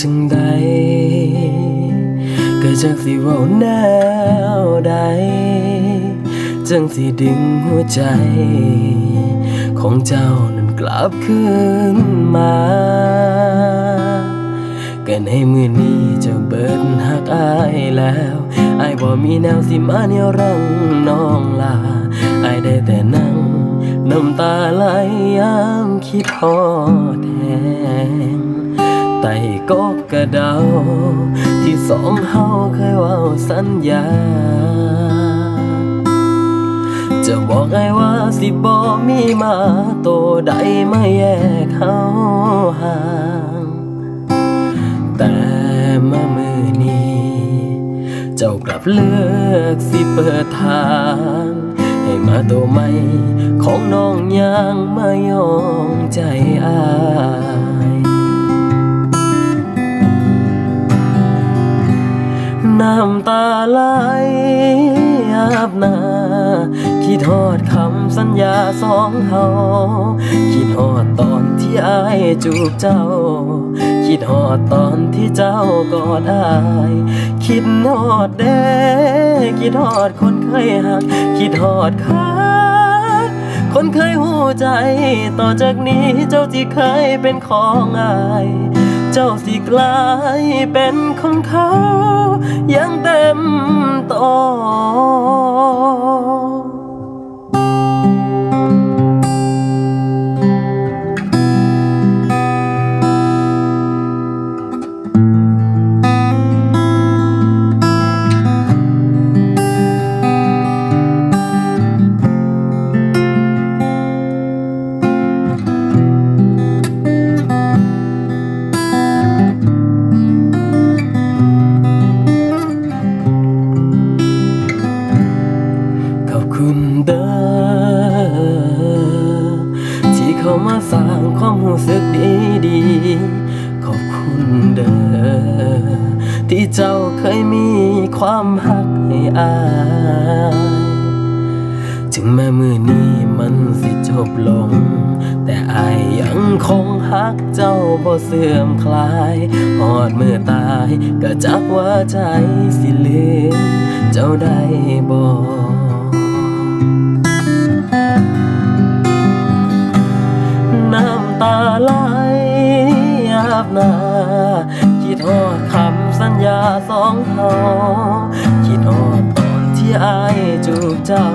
จังใดก็จักสิว้าแนวใด จังสิดึงหัวใจ ของเจ้านั้นกลับคืนมาก็ในมือนี้เจ้าเบิดหักอายแล้วอายบ่มีแนวสิมาเหนี่ยวรังน้องลาอายได้แต่นั่งน้ำตาไหลยามคิดฮอแหง ไต่กกกระเดา ที่สองเฮาเคยว่าสัญญา จะบอกไอ้ว่าสิบ่มีมาโตใดไมาแยกเฮาห่างแต่มามือนี้ เจ้ากลับเลือกสิเปิดทาง ให้มาตัวใหม่ของน้องยางมายอ น้ำตาไหลอาบหน้าคิดทอดคำสัญญาสองเฮาคิดฮอดตอนที่อายจูบเจ้า คิดฮอดตอนที่เจ้ากอดอาย คิดฮอดเด้คิดฮอดคนเคยหัก คิดฮอดคักคนเคยหูใจ ต่อจากนี้เจ้าที่เคยเป็นของอาย เจ้าสิกลายเป็นของเขาอยังเต็มต่อ เด้อที่เข้ามาสร้างความรู้สึกดีดีๆขอบคุณเด้อที่เจ้าเคยมีความหักให้อายถึงแม้มือนี้มันสิจบลง แต่อายยังคงหักเจ้าบ่เสื่อมคลายหอดมือตายก็จักว่าใจสิลืมเจ้าได้บ่ อดคำสัญญาสองเฮาคิดฮอดตอนที่อายจูบเจ้า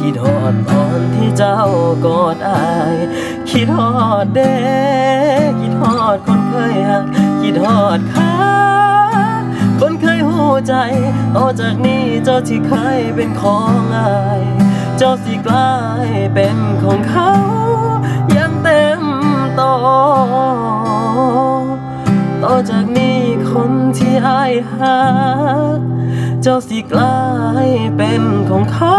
คิดฮอดตอนที่เจ้ากอดอาย คิดฮอดเด้คิดฮอดคนเคยหัก คิดฮอดคักคนเคยหูใจต่อจากนี้เจ้าที่เคยเป็นของอาย เจ้าสิกลายเป็นของเขา เจ้าสิกลายเป็นของเขา